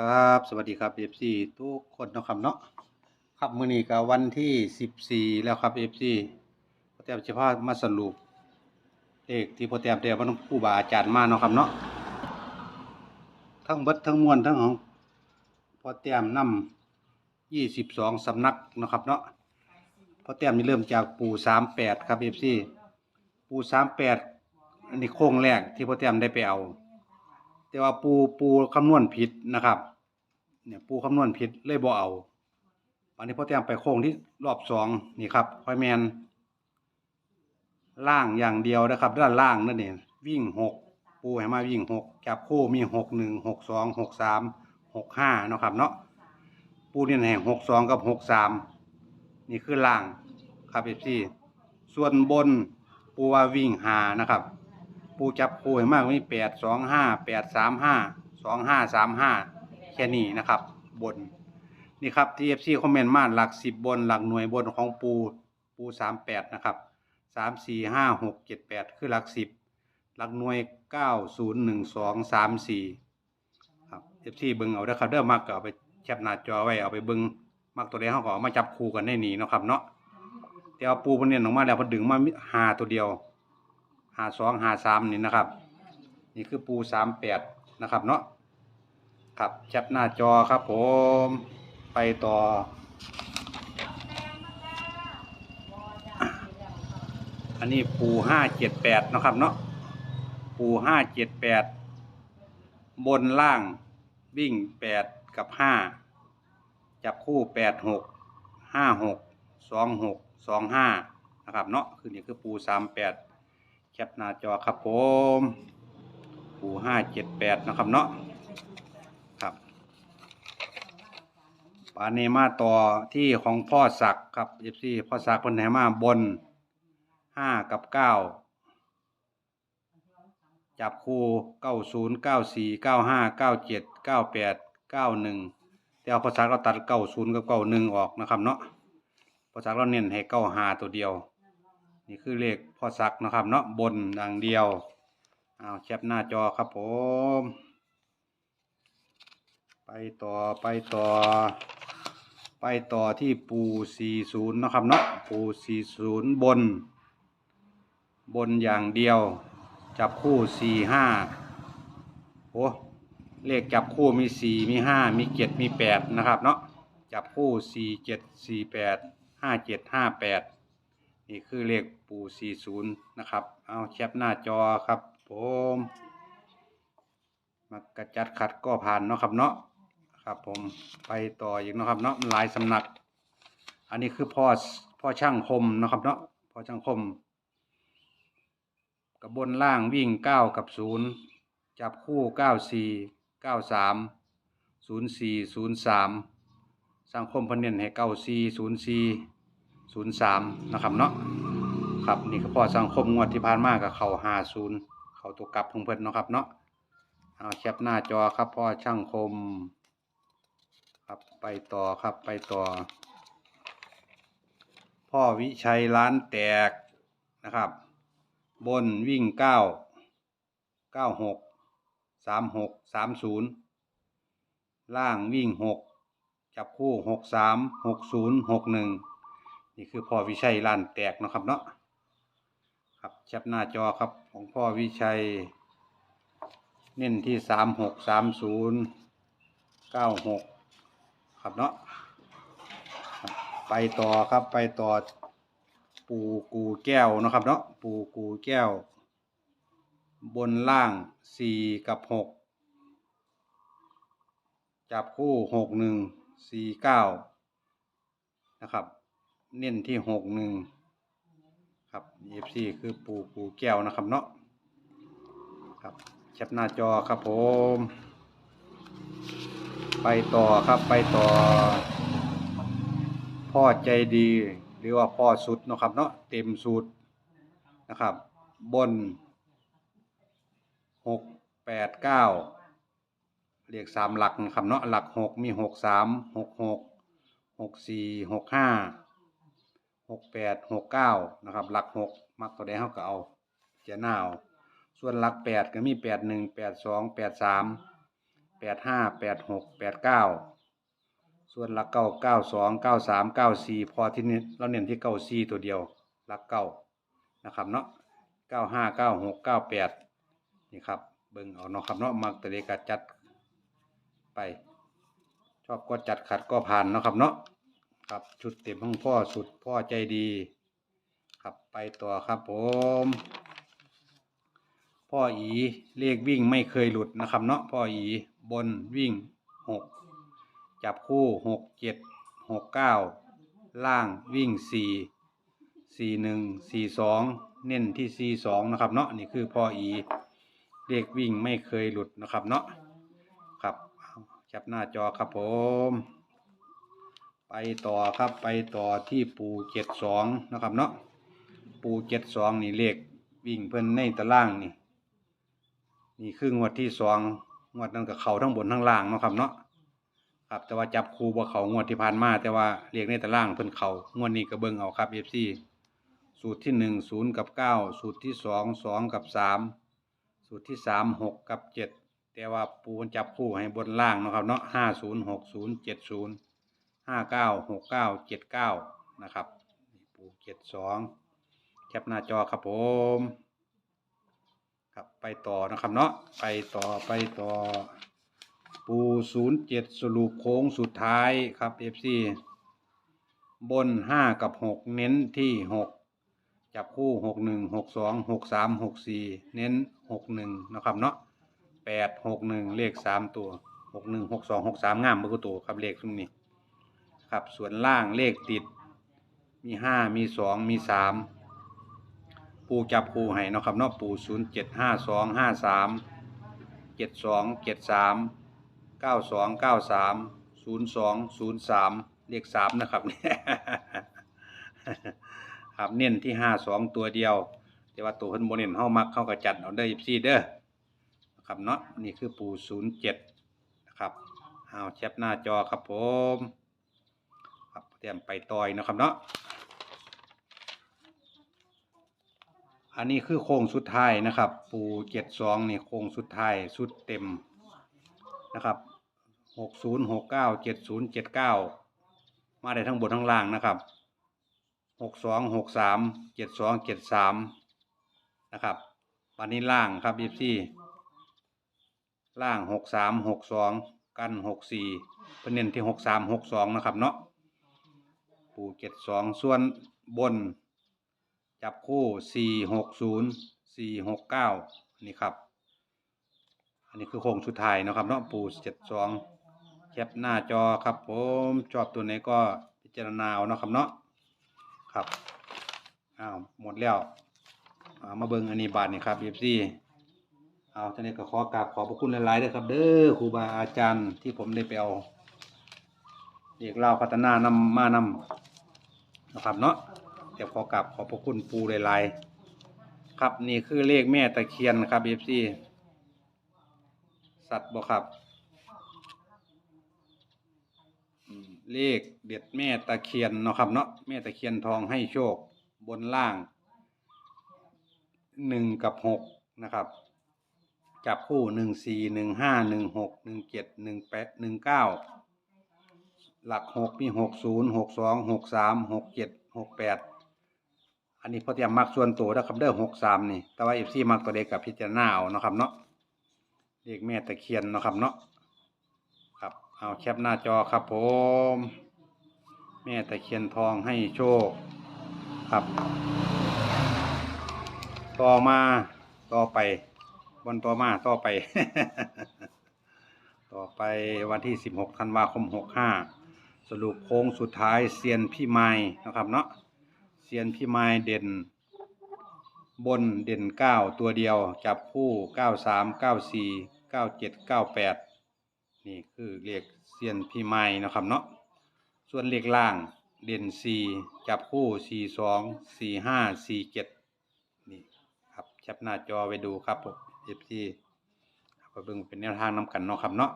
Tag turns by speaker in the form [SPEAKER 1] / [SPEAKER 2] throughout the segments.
[SPEAKER 1] ครับสวัสดีครับเอฟซีทุกคนนะครับเนาะครับมื้อนี้ก็วันที่สิบสี่แล้วครับเอฟซีพอแต้มจะพามาสรุปเลขที่พอแต้มได้มาครูบาอาจารย์มาเนาะครับเนาะทั้งเบิดทั้งมวลทั้งของพอแต้มนำยี่สิบสองสำนักนะครับเนาะพอแต้มนี่เริ่มจากปู่สามแปดครับเอฟซีปู่สามแปดอันนี้โค้งแรกที่พอแต้มได้ไปเอา แต่ว่าปูปูคำนวณผิดนะครับ เนี่ยปูคำนวณผิดเลยบ่เอาอันนี้พ่อแต้มไปโค้งที่รอบสองนี่ครับคอยแมนล่างอย่างเดียวนะครับ ด้านล่างนั่นเองวิ่งหกปูให้มาวิ่งหกจับคู่มีหกหนึ่งหกสองหกสามหกห้านะครับ เนาะปูเนี่ยแห่งหกสองกับหกสามนี่คือล่างครับเอฟซีส่วนบนปูว่าวิ่งหานะครับ ปูจับคู่ให้มากมีแปดสองห้าแปดสามห้าสองห้าสามห้าแค่นี้นะครับ บน นี่ครับที่เอฟซีคอมเมนต์มาหลักสิบบนหลักหน่วยบนของปูปูสามแปดนะครับสามสี่ห้าหกเจ็ดแปดคือหลักสิบหลักหน่วยเก้าศูนย์หนึ่งสองสามสี่ครับเอฟซีเบิ้งเอาเด้ครับเด้อมักก็เอาไปแคปหน้าจอไว้เอาไปเบิ้งมักตัวใดเขาก็เอามาจับคู่กันได้หนีเนาะครับเนาะแต่เอาปูเพนเนียนออกมาแล้วพนดึงมาหาตัวเดียว หาสองหาสามนี่นะครับ นี่คือปูสามแปดนะครับเนาะครับแคปหน้าจอครับผมไปต่อ อันนี้ปูห้าเจ็ดแปดนะครับเนาะปูห้าเจ็ดแปดบนล่างวิ่งแปดกับห้าจับคู่แปดหกห้าหกสองหกสองห้านะครับเนาะคือนี่คือปูสามแปด ปหน้าจอครับผมปูห้าเจ็ดแปดนะครับเนาะครับปาเนมาต่อที่ของพ่อศักดิ์ครับเอฟซีพ่อศักดิ์เพิ่นให้มาบนห้ากับเก้าจับคู่เก้าศูนย์เก้าสี่เก้าห้าเก้าเจ็ดเก้าแปดเก้าหนึ่งแต่เอาพ่อศักเราตัดเก้าศูนย์กับเก้าหนึ่งออกนะครับเนาะพ่อศักเราเน้นให้เก้าห้าตัวเดียว นี่คือเลขพ่อซักนะครับ เนาะบนดังเดียวเอาแคปหน้าจอครับผม ไปต่อไปต่อ ไปต่อที่ปู40นะครับเนาะปู40 บน บนอย่างเดียว จับคู่ 45โอ้เลขจับคู่มี 4 มี 5 มี 7 มี 8 นะครับเนาะจับคู่ 4 7 4 8 5 7 5 8 นี่คือเลขปู40นะครับ เอาแคปหน้าจอครับผมมากระจัดขัดก็ผ่านเนาะครับเนาะครับผมไปต่ออีกเนาะครับเนาะหลายสำนัก อันนี้คือพ่อพ่อช่างคมเนาะครับเนาะพ่อช่างคมกับบนล่างวิ่งเก้ากับศูนย์จับคู่เก้าสี่เก้าสามศูนย์สี่ศูนย์สามสังคมเพนเนนให้เก้าสี่ศูนย์สี่ ศูนย์สามนะครับเนาะครับนี่ก็พอสังคมงวดที่ผ่านมากับเขาหาศูนย์เขาตัวกลับของเพิ่นเนาะครับเนาะเอาแคปหน้าจอครับพ่อช่างคม ครับไปต่อครับไปต่อ พ่อวิชัยร้านแตกนะครับ บนวิ่งเก้าเก้าหกสามหกสามศูนย์ล่างวิ่งหกจับคู่หกสามหกศูนย์หกหนึ่ง นี่คือพ่อวิชัยร้านแตกนะครับเนาะครับแคปหน้าจอครับของพ่อวิชัย เน้นที่สามหกสามศูนย์เก้าหกครับเนาะไปต่อครับไปต่อ ปูกูแก้วนะครับเนาะปูกูแก้ว บนล่างสี่กับหกจับคู่หกหนึ่งสี่เก้านะครับ เน้นที่หกหนึ่งครับเอฟซีคือปูกูแก้วนะครับเนาะครับแคปหน้าจอครับผม ไปต่อครับไปต่อ พ่อใจดีหรือว่าพ่อสุดนะครับเนาะเต็มสูตรนะครับ บนหกแปดเก้าเรียกสามหลักนะครับเนาะหลักหกมีหกสามหกหกหกสี่หกห้า หกแปดหกเก้านะครับหลักหกมักตัวใดเขาก็เอาเจ้าหน้าเอาส่วนหลักแปดก็มีแปดหนึ่งแปดสองแปดสามแปดห้าแปดหกแปดเก้าส่วนหลักเก้าเก้าสองเก้าสามเก้าสี่พอที่นี่เราเน้นที่เก้าสี่ตัวเดียวหลักเก้านะครับเนาะเก้าห้าเก้าหกเก้าแปดนี่ครับเบิ่งเอาเนาะครับเนาะมักตัวเลขก็จัดไป ชอบก็จัดขัดก็ผ่านเนาะครับเนาะ ครับชุดเต็มของพ่อสุดพ่อใจดี ครับไปต่อครับผม พ่ออีเลขวิ่งไม่เคยหลุดนะครับเนาะพ่ออีบนวิ่งหกจับคู่หกเจ็ดหกเก้าล่างวิ่งสี่สี่หนึ่งสี่สองเน้นที่สี่สองนะครับเนาะนี่คือพ่ออีเลขวิ่งไม่เคยหลุดนะครับเนาะครับจับหน้าจอครับผม ไปต่อครับไปต่อที่ปูเจ็ดสองนะครับเนาะปูเจ็ดสองนี่เลขวิ่งเพิ่นในตารางนี่ นี่คืองวดที่สองงวดนั้นกับเขาทั้งบนทั้งล่างนะครับเนาะครับแต่ว่าจับคูบ่เขางวดที่ผ่านมาแต่ว่าเลขในตารางเพิ่นเขางวดนี้ก็เบิ่งเอาครับ FC สูตรที่หนึ่งศูนย์กับเก้าสูตรที่สองสองกับสามสูตรที่สามหกกับเจ็ดแต่ว่าปูมันจับคู่ให้บนล่างนะครับเนาะห้าศูนย์หกศูนย์เจ็ดศูนย์ ห้าเก้าหกเก้าเจ็ดเก้านะครับปูเจ็ดสองแคปหน้าจอครับผมครับไปต่อนะครับเนาะไปต่อไปต่อ ปูศูนย์เจ็ดสรุปโค้งสุดท้ายครับ FC บนห้ากับหกเน้นที่หกจับคู่หกหนึ่งหกสองหกสามหกสี่เน้นหกหนึ่งนะครับเนาะแปดหกหนึ่งเลขสามตัวหกหนึ่งหกสองหกสามงามเบอร์ตัวครับเลขตรงนี้ ครับส่วนล่างเลขติด มีห้ามีสองมีสามปูจับปูให้เนาะครับเนาะปูศูนย์เจ็ดห้าสองห้าสามเจ็ดสองเจ็ดสามเก้าสองเก้าสามศูนย์สองศูนย์สามเลขสามนะครับเนี่ยครับเน้นที่ห้าสองตัวเดียว แต่ว่าตัวเพิ่นโบเน้นเฮามักเข้ากับจัดเอาได้ยิบซี่เด้อนะครับเนาะนี่คือปูศูนย์เจ็ดนะครับเอาแชปหน้าจอครับผม เตรียมไปต่อยนะครับเนาะอันนี้คือโค้งสุดท้ายนะครับ ปูเจ็ดสองนี่โค้งสุดท้ายสุดเต็มนะครับหกศูนย์หกเก้าเจ็ดศูนย์เจ็ดเก้ามาได้ทั้งบนทั้งล่างนะครับหกสองหกสามเจ็ดสองเจ็ดสามนะครับวันนี้ล่างครับยี่สี่ล่างหกสามหกสองกันหกสี่เป็นเน้นที่หกสามหกสองนะครับเนาะ ปูเจ็ดสองส่วนบน จับคู่สี่หกศูนย์สี่หกเก้านี่ครับ อันนี้คือโค้งสุดท้ายเนาะครับเนาะปูเจ็ดสองแคปหน้าจอครับผมชอบตัวไหนก็พิจารณาเอาเนาะครับเนาะครับอ้าวหมดแล้วามาเบิ่งอันนี้บาทนี่ครับเอฟซีเอาท่านนี้ก็ขอกราบขอบพระคุณหลายๆด้วยครับ เด้อครูบาอาจารย์ที่ผมได้ไปเอาเรียกเล่าพัฒนานำมานำ นะครับเนาะเดี๋ยวขอกลับขอบพระคุณปูลายๆครับนี่คือเลขแม่ตะเคียนครับเอฟซีสัตว์บ่ครับเลขเด็ดแม่ตะเคียนเนาะครับเนาะแม่ตะเคียนทองให้โชคบนล่างหนึ่งกับหกนะครับ จับคู่หนึ่งสี่หนึ่งห้าหนึ่งหกหนึ่งเจ็ดหนึ่งแปดหนึ่งเก้า หลักหกมีหกศูนย์หกสองหกสามหกเจ็ดหกแปดอันนี้พอเตรียมมักส่วนตัวนะครับเด้อหกสามนี่ แต่ว่าเอฟซีมักตัวเด็กกับพิจารณาเอานาะครับเนาะเด็กแม่ตะเคียนเนาะครับเนาะครับเอาแคปหน้าจอครับผม แม่ตะเคียนทองให้โชคครับ ต่อมาต่อไปบนต่อมาต่อไป ต่อไปวันที่16ธันวาคม65 สรุปโค้งสุดท้ายเซียนพี่ไม้นะครับเนาะเซียนพี่ไม้เด่น บนเด่น 9 ตัวเดียว จับคู่ 93 94 97 98 นี่คือเลขเซียนพี่ไม้นะครับเนาะส่วนเลขล่างเด่น 4 จับคู่ 42 45 47 นี่ครับแคปหน้าจอไว้ดูครับผมเอฟซีไปเบิ่งเป็นแนวทางนำกันเนาะครับเนาะ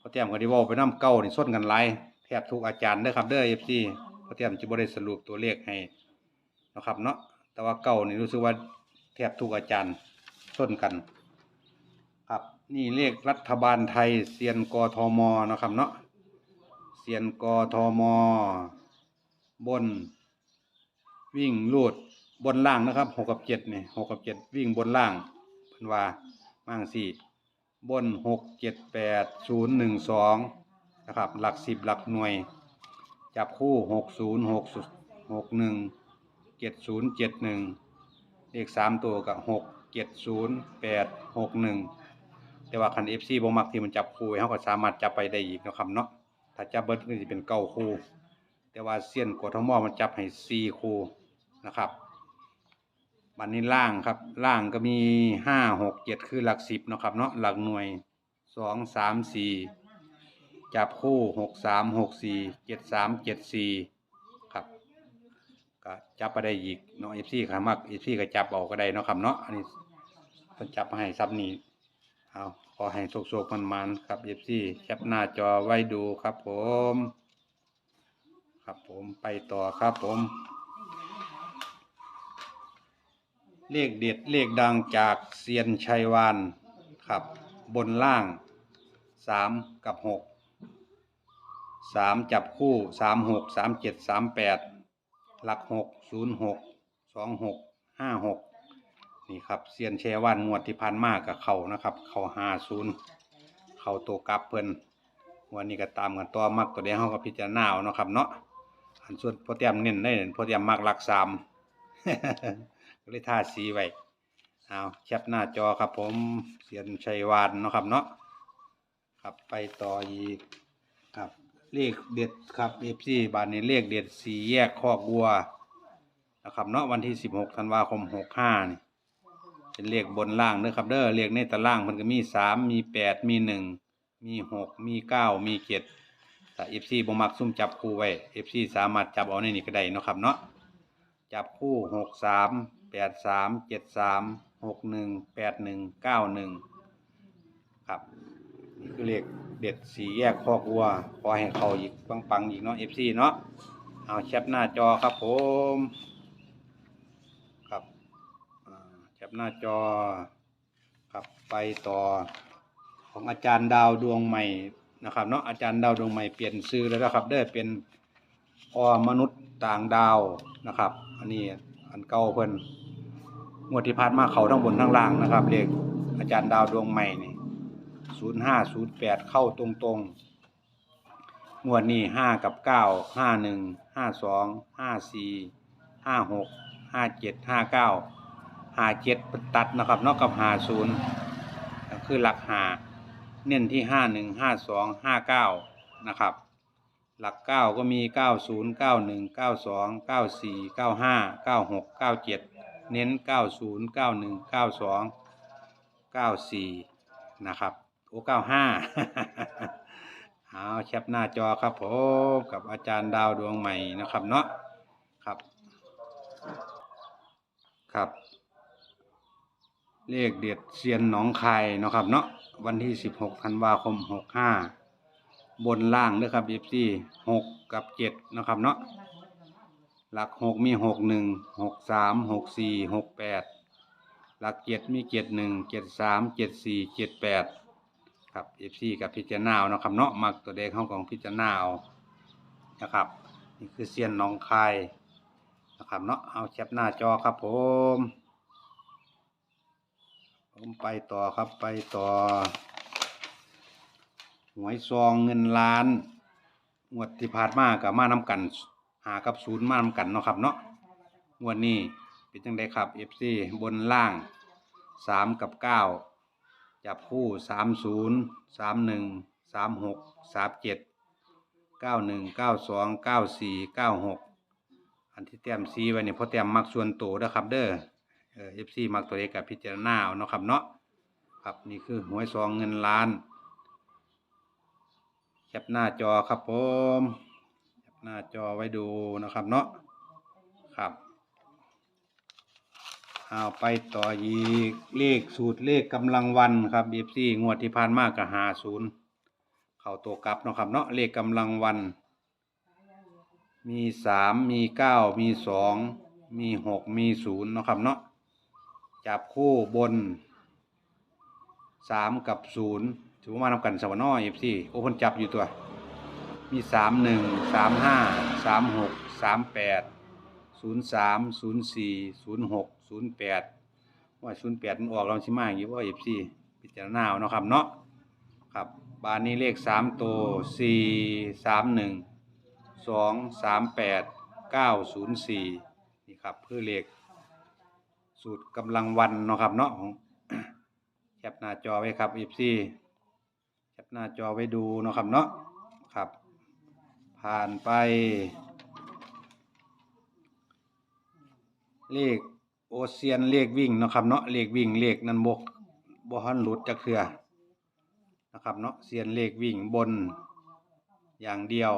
[SPEAKER 1] พอเตรียมก็ไดีว่าไปน้ำเก้านี่ส้นกันหลาย แทบทุกอาจารย์เด้อครับเด้อเอฟซีพอเตรียมจะบ่ได้สรุปตัวเลขให้นะครับเนาะแต่ว่าเก้านี่รู้สึกว่าแทบทุกอาจารย์ส้นกัน ครับนี่เลขรัฐบาลไทยเซียนกทมนะครับเนาะเซียนกทม บน วิ่งลูดบนล่างนะครับหกกับเจ็ดนี่หกกับเจ็ดวิ่งบนล่างเพิ่นว่ามั่งสี่บนหกเจ็ดแปดศูนย์หนึ่งสอง นะครับ หลักสิบหลักหน่วย จับคู่หกศูนย์หกหกหนึ่งเจ็ดศูนย์เจ็ดหนึ่งเลขสามตัวกับหกเจ็ดศูนย์แปดหกหนึ่งแต่ว่าคันเอฟซีบ่มักที่มันจับคู่เขาก็สามารถจับไปได้อีกนะครับเนาะถ้าจับเบิร์ดก็จะเป็นเก้าคู่ แต่ว่าเสี้ยนกทมมันจับให้สี่คู่นะครับบันนี้ล่างครับล่างก็มีห้าหกเจ็ดคือหลักสิบนะครับเนาะหลักหน่วยสองสามสี่ จับคู่หกสามหกสี่เจ็ดสามเจ็ดสี่ครับก็จับไปได้อีกเนาะเอฟซีขามักเอฟซีก็จับเอาก็ได้เนาะครับเนาะอันนี้เพิ่นจับมาให้ซับนี้เอาขอให้โชคๆมันๆครับเอฟซีแคปหน้าจอไว้ดูครับผม ครับผมไปต่อครับผมเลขเด็ดเลขดังจากเซียนชัยวานครับ บนล่างสามกับหก สามจับคู่สามหกสามเจ็ดสามแปดหลักหกศูนย์หกสองหกห้าหกนี่ครับเซียนแชัยวานงวดที่พันมากกับเขานะครับ เขาห้าศูนย์เขาตัวกลับเพิ่นวันนี้ก็ตามกันต่อมักตัวเดียวเขาก็พิจารณาเอานาะครับเนาะอันส่วนโปรแกรมเน้นได้โปรแกรมมากหลักสามก็เลยท่าสีไว้เอาแคปหน้าจอครับผมเสียนชัยวานเนาะครับเนาะครับไปต่ออีกครับ เลขเด็ดครับเอฟซีบานนี้เลขเด็ดสี่แยกคอกวัวนะครับเนาะวันที่สิบหกธันวาคมหกห้านี่เป็นเลขบนล่างเด้อครับเด้อเลขในตารางมันก็มีสามมีแปดมีหนึ่งมีหกมีเก้ามีเจ็ดถ้า FC บ่มักซุ่มจับคู่ไว้ FC สามารถจับเอาในนี้ก็ได้เนาะครับเนาะจับคู่หกสามแปดสามเจ็ดสามหกหนึ่งแปดหนึ่งเก้าหนึ่งครับนี่คือเลข เด็ดสีแยกคอกวัวขอให้เขาอีกปังๆอีกเนาะ FC เนาะเอาแคปหน้าจอครับผมครับแคปหน้าจอครับไปต่อของอาจารย์ดาวดวงใหม่นะครับเนาะอาจารย์ดาวดวงใหม่เปลี่ยนชื่อแล้วนะครับเด้เป็นอมนุษย์ต่างดาวนะครับ อันนี้อันเก่าเพิ่นงวดที่ผ่านมาเขาทั้งบนทั้งล่างนะครับเลขอาจารย์ดาวดวงใหม่นี่ ศูนย์ห้าศูนย์แปดเข้าตรงตรงๆงวดนี้ห้ากับเก้าห้าหนึ่งห้าสองห้าสี่ห้าหกห้าเจ็ดห้าเก้าห้าเจ็ดตัดนะครับนอกกับห้าศูนย์คือหลักหาเน้นที่ห้าหนึ่งห้าสองห้าเก้านะครับ หลักเก้าก็มีเก้าศูนย์เก้าหนึ่งเก้าสองเก้าสี่เก้าห้าเก้าหกเก้าเจ็ดเน้นเก้าศูนย์เก้าหนึ่งเก้าสองเก้าสี่นะครับ โอ้เก้าห้าเอาแคปหน้าจอครับผมกับอาจารย์ดาวดวงใหม่นะครับเนาะครับ ครับ เลขเด็ดเซียนหนองคายนะครับเนาะวันที่16ธันวาคม65บนล่างเด้อครับ FC 6กับ7นะครับเนาะหลัก6มี6 1 6 3 6 4 6 8หกสี่หกแปดหลัก7มี7 1 7 3 7 4 7 8 ครับ FC กับพิจารณาเนาะครับเนาะมักตัวเลขเข้าของพิจารณาเอานะครับ นี่คือเซียนหนองคายนะครับเนาะเอาแคปหน้าจอครับผมผมไปต่อครับไปต่อหวยซองเงินล้านงวดที่ผ่านมากับมานำกัน หากับศูนย์มานำกันเนาะครับเนาะงวดนี้เป็นจังไดครับ FC บนล่างสามกับเก้า จับคู่สามศูนย์สามหนึ่งสามหกสามเจ็ดเก้าหนึ่งเก้าสองเก้าสี่เก้าหกอันที่แต้มซีไว้เนี่ยเพราะแต้มมักส่วนโตนะครับเด้อเออฟซีมักตัวเล็กกับพิจารณาเอาเนาะครับเนาะครับนี่คือหวยซองเงินล้านแคปหน้าจอครับผมแคปหน้าจอไว้ดูนะครับเนาะครับ เอาไปต่ออีกเลขสูตรเลขกำลังวันครับเอฟซีงวดที่ผ่านมากกับหาศูนย์เข่าตัวกลับเนาะครับเนาะเลขกำลังวัน มีสามมีเก้ามีสองมีหกมีศูนย์เนาะครับเนาะจับคู่บนสามกับศูนย์ถือว่ามาทำกันสวรรค์เอฟซีโอ้เพิ่นจับอยู่ตัว มีสามหนึ่งสามห้าสามหกสามแปด ศูนย์สามศูนย์สี่ศูนย์หกศูนย์แปดว่าศูนย์แปดมันออกเราชิมาอย่างนี้ว่าเอฟซีพิจารณาเนาะครับเนาะครับบานนี้เลขสามตัวสี่สามหนึ่งสองสามแปดเก้าศูนย์สี่นี่ครับเพื่อเลขสูตรกำลังวันเนาะครับเนาะของแคปหน้าจอไว้ครับ FC แคปหน้าจอไว้ดูเนาะครับเนาะครับ ผ่านไป เลขโอเซียนเลขวิ่งเนาะครับเนาะเลขวิ่งเลขนันบกบ่ฮันหลุดจักเทื่อนะครับเนาะเซียนเลขวิ่งบนอย่างเดียว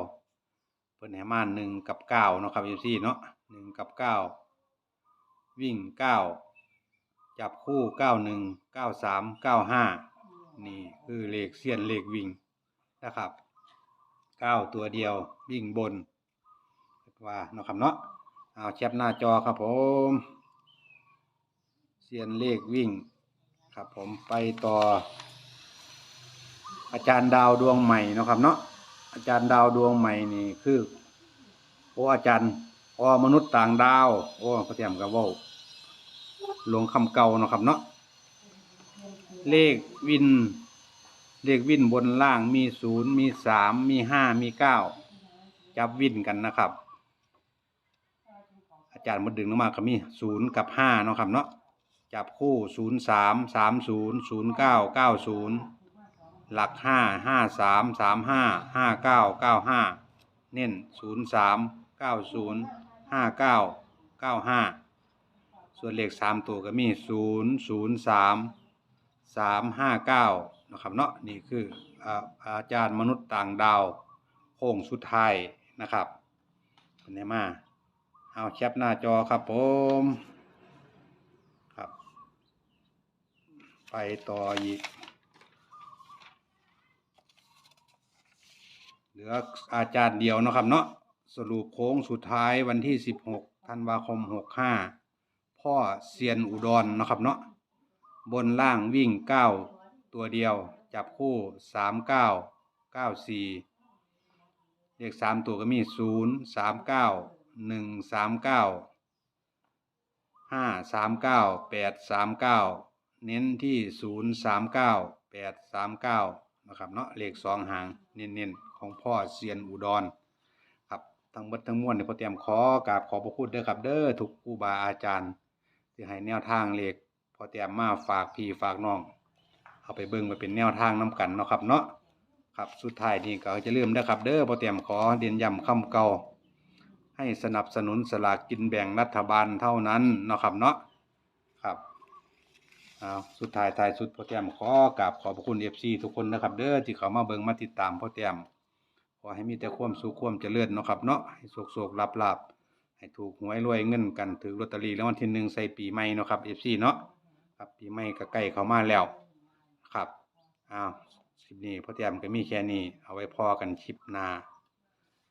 [SPEAKER 1] เพิ่นให้มาหนึ่งกับเก้าเนาะครับ FC เนาะหนึ่งกับเก้าวิ่งเก้าจับคู่เก้าหนึ่งเก้าสามเก้าห้านี่คือเลขเสี้ยนเลขวิ่งนะครับเก้าตัวเดียววิ่งบนว่าเนาะครับเนาะ เอาแคปหน้าจอครับผมเสียนเลขวิ่ง ครับผมไปต่อ อาจารย์ดาวดวงใหม่นะครับเนาะอาจารย์ดาวดวงใหม่นี่คือโอ้อาจารย์อมนุษย์ต่างดาว โอ้พระเทียมกับว่าหลวงคำเก่านะครับเนาะเลขวิน เลขวินบนล่างมีศูนย์มีสามมีห้ามีเก้าจับวินกันนะครับ อาจารย์มาดึงลงมาก็มีศูนย์กับห้าเนาะครับเนาะจับคู่ศูนย์สามสามศูนย์ศูนย์เก้าเก้าศูนย์หลักห้าห้าสามสามห้าห้าเก้าเก้าห้าเน้นศูนย์สามเก้าศูนย์ห้าเก้าเก้าห้าส่วนเลขสามตัวก็มีศูนย์ศูนย์สามสามห้าเก้านะครับเนาะนี่คืออาอาจารย์มนุษย์ต่างดาวโค้งสุดท้ายนะครับเป็นไงมา เอาแคปหน้าจอครับผมครับ ไปต่ออีก เหลืออาจารย์เดียวนะครับเนาะสรุปโค้งสุดท้ายวันที่ 16ธันวาคม 65 พ่อเซียนอุดรเนะครับเนาะบนล่างวิ่ง 9 ตัวเดียว จับคู่ 39 94เลขสามตัวก็มีศูนย์สามเก้า หนึ่งสามเก้าห้าสามเก้าแปดสามเก้าเน้นที่ศูนย์สามเก้าแปดสามเก้านะครับเนาะเลขสองหางเน้นๆของพ่อเซียนอุดรครับทั้งหมดทั้งมวลเนี่ยพ่อเตรียมขอกราบขอพระคุณเด้อครับ เด้อทุกครูบาอาจารย์ที่ให้แนวทางเลขพ่อเตรียมมาฝากพี่ฝากน้อง เอาไปเบิ่งไปเป็นแนวทางน้กันเนาะครับเนาะครับสุดท้ายนี้ก็จะลืมนะครับ เด้อพ่อเตรียมขอเรียนย้ำคำเก่า ให้สนับสนุนสลากกินแบ่งรัฐบาลเท่านั้นนะครับเนาะครับเอาสุดท้ายท้ายสุดพ่อเตรียมขอกราบขอบพระคุณเอฟซีทุกคนนะครับ เด้อที่เขามาเบิ่งมาติดตามพ่อเตรียมขอให้มีแต่ความสุขความเจริญเนาะครับเนาะให้โศกๆลับๆให้ถูกหวยรวยเงินกันถือลอตเตอรี่แล้ววันที่หนึ่งใส่ปีใหม่เนาะครับเอฟซีเนาะครับปีใหม่ก็ใกล้เข้ามาแล้วครับอ้าวคลิปนี้พ่อเตรียมก็มีแค่นี้เอาไว้พอกันคลิปหน้า